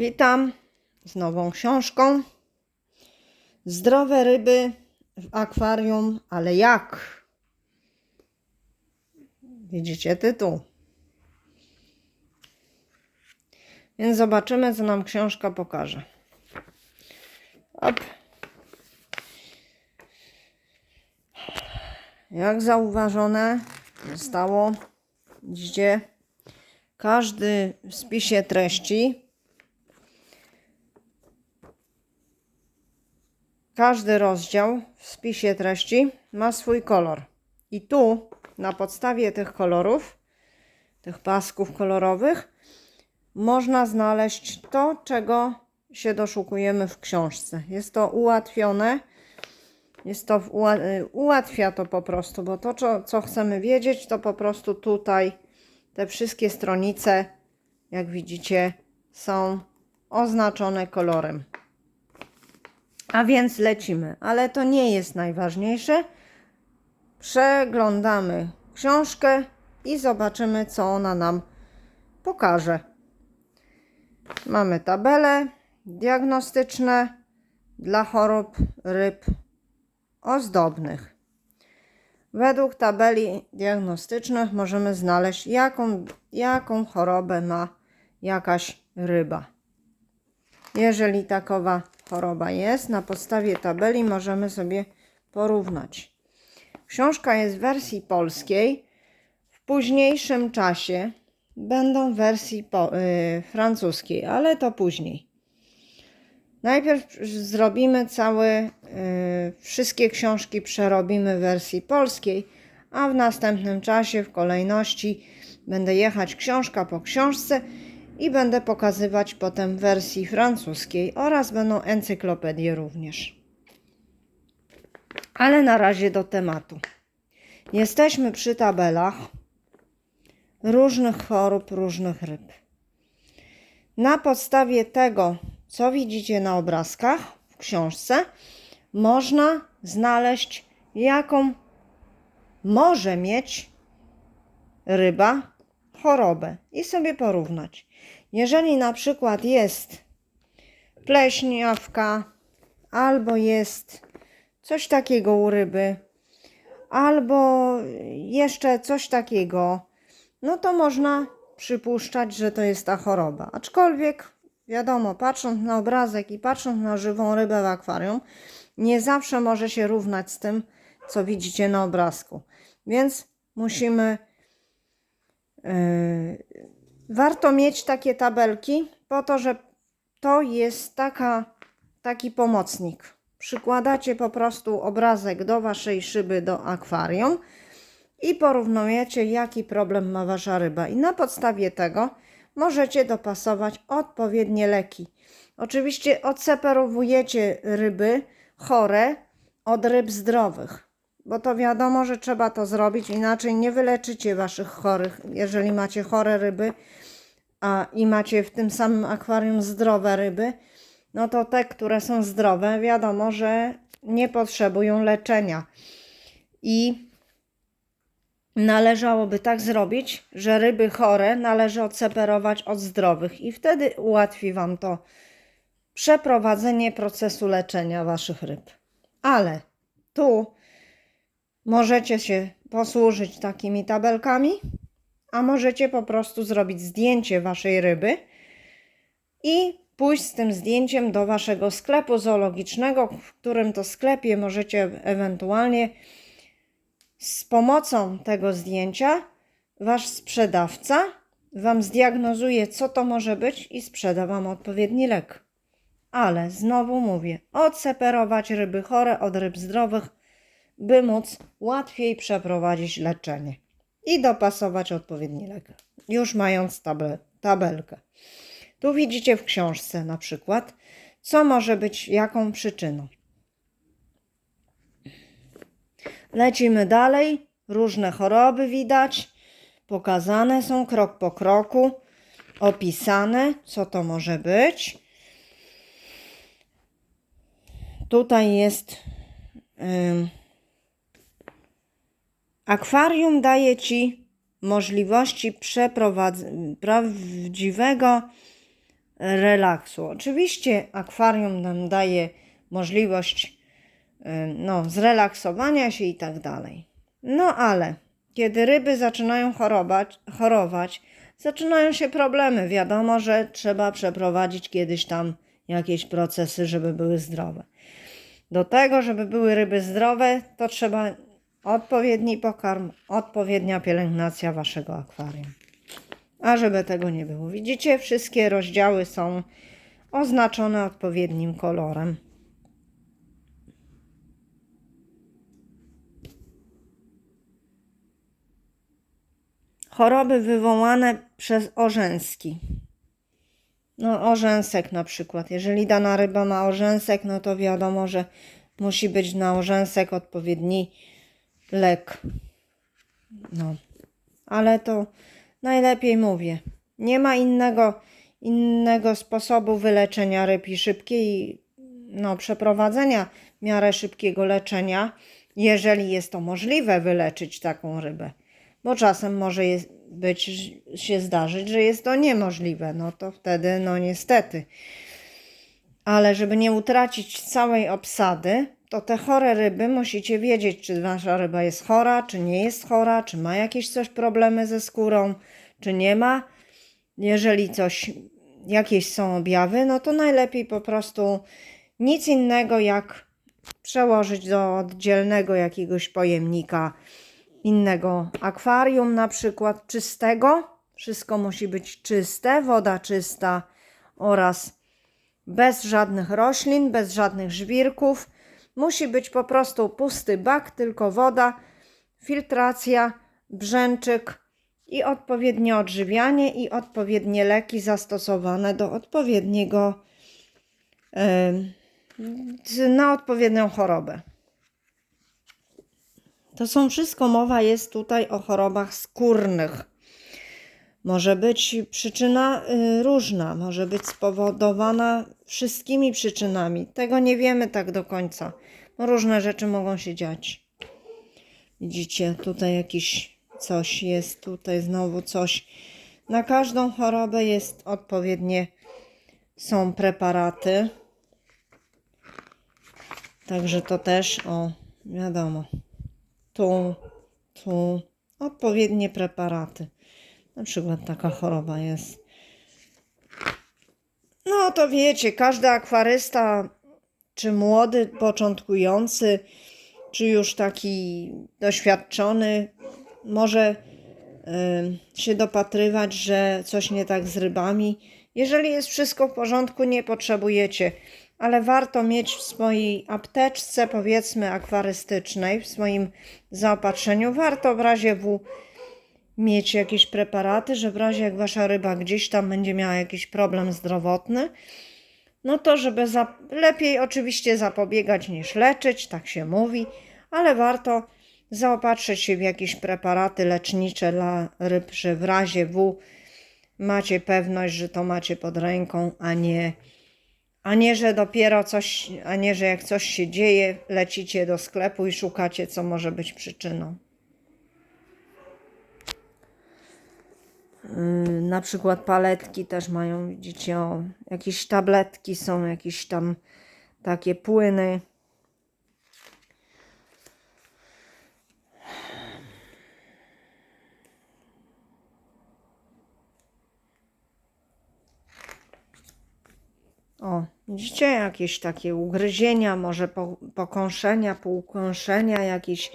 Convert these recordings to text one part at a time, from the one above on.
Witam z nową książką. Zdrowe ryby w akwarium, ale jak? Widzicie tytuł. Więc zobaczymy, co nam książka pokaże. Op. Jak zauważone zostało, widzicie, każdy w spisie treści, każdy rozdział w spisie treści ma swój kolor. I tu na podstawie tych kolorów, tych pasków kolorowych, można znaleźć to, czego się doszukujemy w książce. Jest to ułatwione. Jest to y, ułatwia to po prostu, bo to, co, co chcemy wiedzieć, to po prostu tutaj te wszystkie stronice, jak widzicie, są oznaczone kolorem. A więc lecimy, ale to nie jest najważniejsze. Przeglądamy książkę i zobaczymy, co ona nam pokaże. Mamy tabele diagnostyczne dla chorób ryb ozdobnych. Według tabeli diagnostycznych możemy znaleźć, jaką, jaką chorobę ma jakaś ryba. Jeżeli takowa choroba jest, na podstawie tabeli możemy sobie porównać. Książka jest w wersji polskiej. W późniejszym czasie będą w wersji po, y, francuskiej, ale to później. Najpierw zrobimy całe, y, wszystkie książki przerobimy w wersji polskiej, a w następnym czasie, w kolejności, będę jechać książka po książce i będę pokazywać potem wersji francuskiej oraz będą encyklopedie również. Ale na razie do tematu. Jesteśmy przy tabelach różnych chorób, różnych ryb. Na podstawie tego, co widzicie na obrazkach w książce, można znaleźć, jaką może mieć ryba chorobę i sobie porównać. Jeżeli na przykład jest pleśniawka, albo jest coś takiego u ryby, albo jeszcze coś takiego, no to można przypuszczać, że to jest ta choroba. Aczkolwiek, wiadomo, patrząc na obrazek i patrząc na żywą rybę w akwarium, nie zawsze może się równać z tym, co widzicie na obrazku. Więc musimy. Yy, warto mieć takie tabelki, po to, że to jest taka, taki pomocnik. Przykładacie po prostu obrazek do waszej szyby, do akwarium i porównujecie, jaki problem ma wasza ryba. I na podstawie tego możecie dopasować odpowiednie leki. Oczywiście odseparowujecie ryby chore od ryb zdrowych, bo to wiadomo, że trzeba to zrobić, inaczej nie wyleczycie waszych chorych. Jeżeli macie chore ryby a, i macie w tym samym akwarium zdrowe ryby, no to te, które są zdrowe, wiadomo, że nie potrzebują leczenia. I należałoby tak zrobić, że ryby chore należy odseparować od zdrowych i wtedy ułatwi Wam to przeprowadzenie procesu leczenia Waszych ryb. Ale tu możecie się posłużyć takimi tabelkami, a możecie po prostu zrobić zdjęcie Waszej ryby i pójść z tym zdjęciem do Waszego sklepu zoologicznego, w którym to sklepie możecie ewentualnie z pomocą tego zdjęcia wasz sprzedawca wam zdiagnozuje, co to może być i sprzeda wam odpowiedni lek. Ale znowu mówię, odseparować ryby chore od ryb zdrowych, by móc łatwiej przeprowadzić leczenie i dopasować odpowiedni lek, już mając table, tabelkę. Tu widzicie w książce na przykład, co może być jaką przyczyną. Lecimy dalej. Różne choroby widać. Pokazane są krok po kroku. Opisane, co to może być. Tutaj jest. ym, akwarium daje ci możliwości prawdziwego relaksu. Oczywiście akwarium nam daje możliwość y, no, zrelaksowania się i tak dalej. No ale kiedy ryby zaczynają chorować, chorować, zaczynają się problemy. Wiadomo, że trzeba przeprowadzić kiedyś tam jakieś procesy, żeby były zdrowe. Do tego, żeby były ryby zdrowe, to trzeba odpowiedni pokarm, odpowiednia pielęgnacja waszego akwarium. A żeby tego nie było, widzicie, wszystkie rozdziały są oznaczone odpowiednim kolorem. Choroby wywołane przez orzęski. No, orzęsek na przykład. Jeżeli dana ryba ma orzęsek, no to wiadomo, że musi być na orzęsek odpowiedni lek. No, ale to najlepiej mówię. Nie ma innego, innego sposobu wyleczenia ryb i szybkiej, no, przeprowadzenia w miarę szybkiego leczenia, jeżeli jest to możliwe wyleczyć taką rybę. Bo czasem może jest, być, się zdarzyć, że jest to niemożliwe. No to wtedy, no niestety. Ale żeby nie utracić całej obsady, to te chore ryby musicie wiedzieć, czy wasza ryba jest chora, czy nie jest chora, czy ma jakieś coś problemy ze skórą, czy nie ma. Jeżeli coś, jakieś są objawy, no to najlepiej po prostu nic innego jak przełożyć do oddzielnego jakiegoś pojemnika innego akwarium, na przykład czystego. Wszystko musi być czyste, woda czysta oraz bez żadnych roślin, bez żadnych żwirków. Musi być po prostu pusty bak, tylko woda, filtracja, brzęczyk i odpowiednie odżywianie i odpowiednie leki zastosowane do odpowiedniego na odpowiednią chorobę. To są wszystko mowa jest tutaj o chorobach skórnych. Może być przyczyna y, różna, może być spowodowana wszystkimi przyczynami. Tego nie wiemy tak do końca. No, różne rzeczy mogą się dziać. Widzicie, tutaj jakiś coś jest, tutaj znowu coś. Na każdą chorobę jest odpowiednie, są preparaty. Także to też, o, wiadomo tu, tu odpowiednie preparaty. Na przykład taka choroba jest. No to wiecie, każdy akwarysta, czy młody, początkujący, czy już taki doświadczony, może y, się dopatrywać, że coś nie tak z rybami. Jeżeli jest wszystko w porządku, nie potrzebujecie ale warto mieć w swojej apteczce, powiedzmy akwarystycznej, w swoim zaopatrzeniu, warto w razie W mieć jakieś preparaty, że w razie jak wasza ryba gdzieś tam będzie miała jakiś problem zdrowotny, no to żeby za... lepiej oczywiście zapobiegać niż leczyć, tak się mówi, ale warto zaopatrzyć się w jakieś preparaty lecznicze dla ryb, że w razie W macie pewność, że to macie pod ręką, a nie a nie, że dopiero coś, a nie, że jak coś się dzieje, lecicie do sklepu i szukacie, co może być przyczyną. Yy, na przykład paletki też mają, widzicie, o, jakieś tabletki są, jakieś tam takie płyny. O, widzicie, jakieś takie ugryzienia, może po, pokąszenia, półkąszenia, jakieś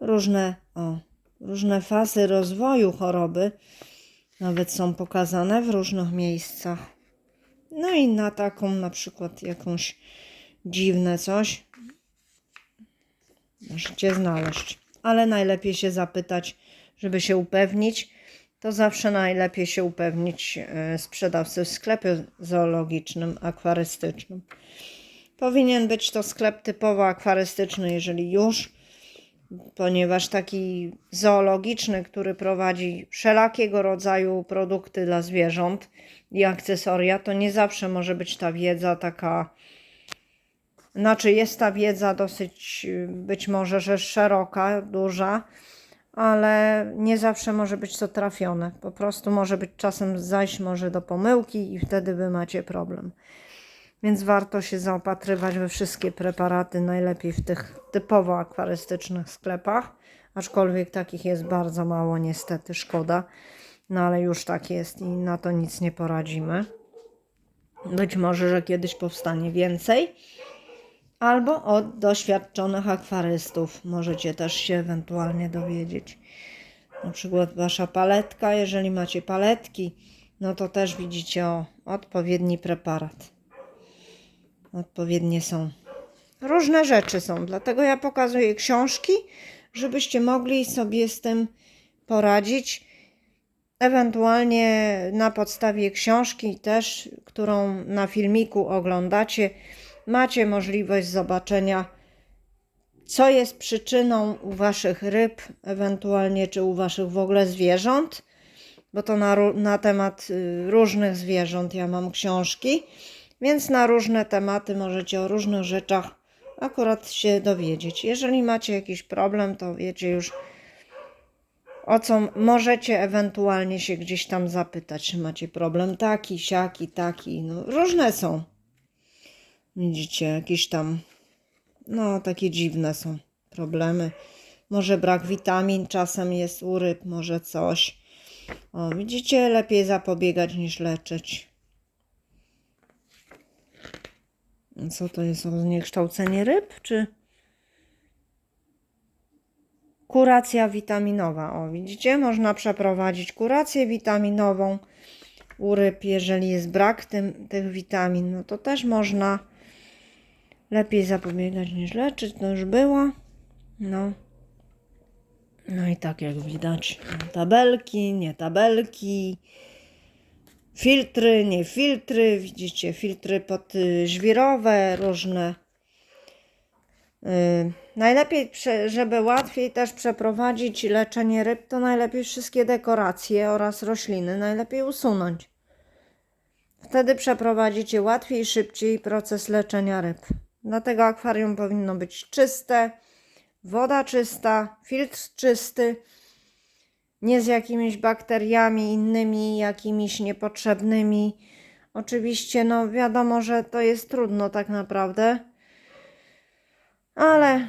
różne, o, różne fazy rozwoju choroby nawet są pokazane w różnych miejscach. No i na taką na przykład jakąś dziwne coś możecie znaleźć. Ale najlepiej się zapytać, żeby się upewnić, to zawsze najlepiej się upewnić e, sprzedawcy w sklepie zoologicznym, akwarystycznym. Powinien być to sklep typowo akwarystyczny, jeżeli już, ponieważ taki zoologiczny, który prowadzi wszelakiego rodzaju produkty dla zwierząt i akcesoria, to nie zawsze może być ta wiedza taka. Znaczy, jest ta wiedza dosyć być może, że szeroka, duża, ale nie zawsze może być to trafione. Po prostu może być czasem zajść może do pomyłki i wtedy wy macie problem. Więc warto się zaopatrywać we wszystkie preparaty, najlepiej w tych typowo akwarystycznych sklepach, aczkolwiek takich jest bardzo mało, niestety, szkoda. No ale już tak jest i na to nic nie poradzimy. Być może, że kiedyś powstanie więcej. Albo od doświadczonych akwarystów możecie też się ewentualnie dowiedzieć. Na przykład wasza paletka, jeżeli macie paletki, no to też widzicie o odpowiedni preparat. Odpowiednie są. Różne rzeczy są, dlatego ja pokazuję książki, żebyście mogli sobie z tym poradzić. Ewentualnie na podstawie książki też, którą na filmiku oglądacie, macie możliwość zobaczenia, co jest przyczyną u waszych ryb, ewentualnie czy u waszych w ogóle zwierząt, bo to na, na temat y, różnych zwierząt ja mam książki, więc na różne tematy możecie o różnych rzeczach akurat się dowiedzieć. Jeżeli macie jakiś problem, to wiecie już o co możecie ewentualnie się gdzieś tam zapytać, czy macie problem taki, siaki, taki, no różne są. Widzicie, jakieś tam, no takie dziwne są problemy. Może brak witamin czasem jest u ryb, może coś. O, widzicie, lepiej zapobiegać niż leczyć. Co to jest? Zniekształcenie ryb, czy kuracja witaminowa? O, widzicie, można przeprowadzić kurację witaminową u ryb, jeżeli jest brak tym, tych witamin, no to też można lepiej zapobiegać niż leczyć, to już było. No. No i tak jak widać, tabelki, nie tabelki, filtry, nie filtry, widzicie, filtry podżwirowe, różne. Yy, najlepiej, żeby łatwiej też przeprowadzić leczenie ryb, to najlepiej wszystkie dekoracje oraz rośliny najlepiej usunąć. Wtedy przeprowadzicie łatwiej szybciej proces leczenia ryb. Dlatego akwarium powinno być czyste, woda czysta, filtr czysty, nie z jakimiś bakteriami innymi, jakimiś niepotrzebnymi. Oczywiście, no wiadomo, że to jest trudno tak naprawdę, ale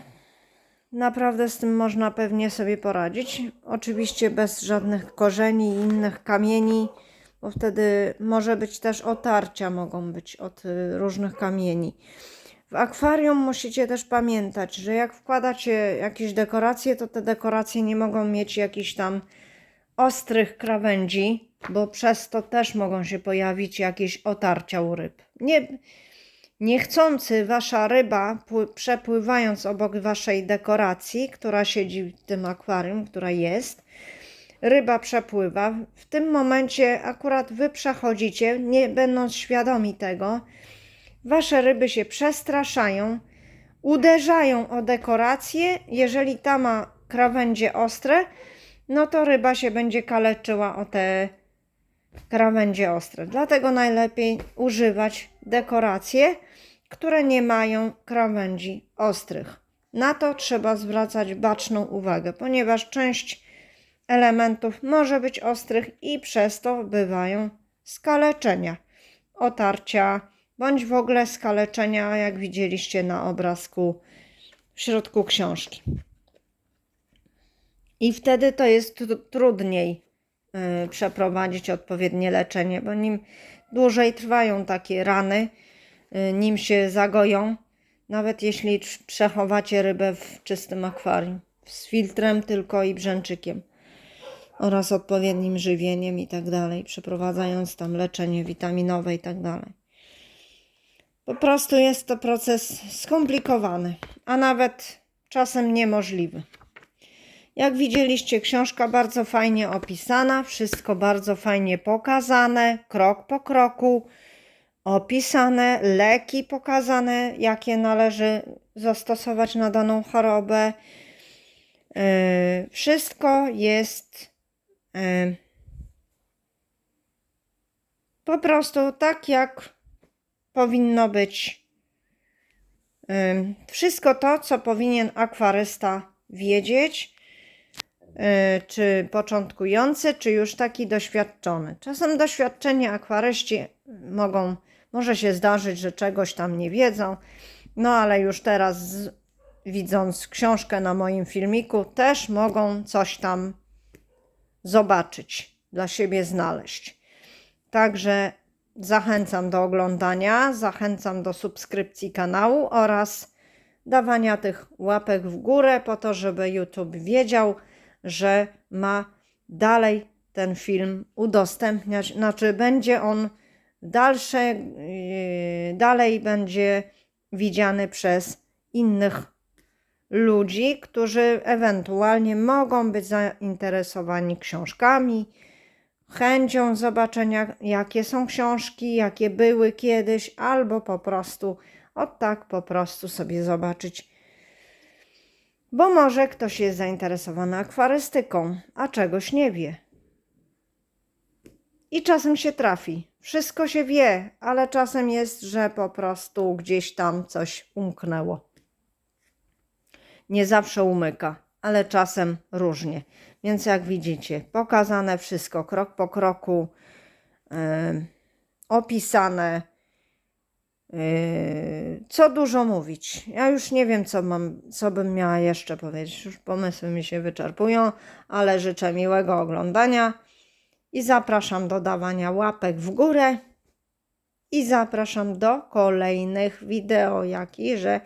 naprawdę z tym można pewnie sobie poradzić. Oczywiście bez żadnych korzeni i innych kamieni, bo wtedy może być też otarcia, mogą być od y, różnych kamieni. W akwarium musicie też pamiętać, że jak wkładacie jakieś dekoracje, to te dekoracje nie mogą mieć jakichś tam ostrych krawędzi, bo przez to też mogą się pojawić jakieś otarcia u ryb. Nie, niechcący wasza ryba, pły- przepływając obok waszej dekoracji, która siedzi w tym akwarium, która jest, ryba przepływa. W tym momencie akurat wy przechodzicie, nie będąc świadomi tego, wasze ryby się przestraszają, uderzają o dekorację. Jeżeli ta ma krawędzie ostre, no to ryba się będzie kaleczyła o te krawędzie ostre. Dlatego najlepiej używać dekoracje, które nie mają krawędzi ostrych. Na to trzeba zwracać baczną uwagę, ponieważ część elementów może być ostrych i przez to bywają skaleczenia, otarcia bądź w ogóle skaleczenia, jak widzieliście na obrazku w środku książki. I wtedy to jest tr- trudniej y, przeprowadzić odpowiednie leczenie, bo nim dłużej trwają takie rany, y, nim się zagoją, nawet jeśli przechowacie rybę w czystym akwarium, z filtrem tylko i brzęczykiem oraz odpowiednim żywieniem i tak dalej, przeprowadzając tam leczenie witaminowe i tak dalej. Po prostu jest to proces skomplikowany, a nawet czasem niemożliwy. Jak widzieliście, książka bardzo fajnie opisana, wszystko bardzo fajnie pokazane, krok po kroku, opisane, leki pokazane, jakie należy zastosować na daną chorobę. Yy, wszystko jest yy, po prostu tak, jak powinno być. Yy, wszystko to, co powinien akwarysta wiedzieć czy początkujący, czy już taki doświadczony. Czasem doświadczeni akwaryści mogą, może się zdarzyć, że czegoś tam nie wiedzą, no ale już teraz widząc książkę na moim filmiku, też mogą coś tam zobaczyć, dla siebie znaleźć. Także zachęcam do oglądania, zachęcam do subskrypcji kanału oraz dawania tych łapek w górę, po to, żeby YouTube wiedział, że ma dalej ten film udostępniać, znaczy będzie on dalsze, yy, dalej będzie widziany przez innych ludzi, którzy ewentualnie mogą być zainteresowani książkami, chęcią zobaczenia, jakie są książki, jakie były kiedyś, albo po prostu, o tak po prostu sobie zobaczyć. Bo może ktoś jest zainteresowany akwarystyką, a czegoś nie wie. I czasem się trafi. Wszystko się wie, ale czasem jest, że po prostu gdzieś tam coś umknęło nie zawsze umyka, ale czasem różnie. Więc jak widzicie, pokazane wszystko krok po kroku, yy, opisane. Yy, co dużo mówić. Ja już nie wiem, co, mam, co bym miała jeszcze powiedzieć. Już pomysły mi się wyczerpują, ale życzę miłego oglądania i zapraszam do dawania łapek w górę. I zapraszam do kolejnych wideo, jak i że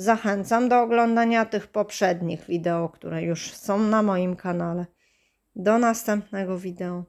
Zachęcam do oglądania tych poprzednich wideo, które już są na moim kanale. Do następnego wideo.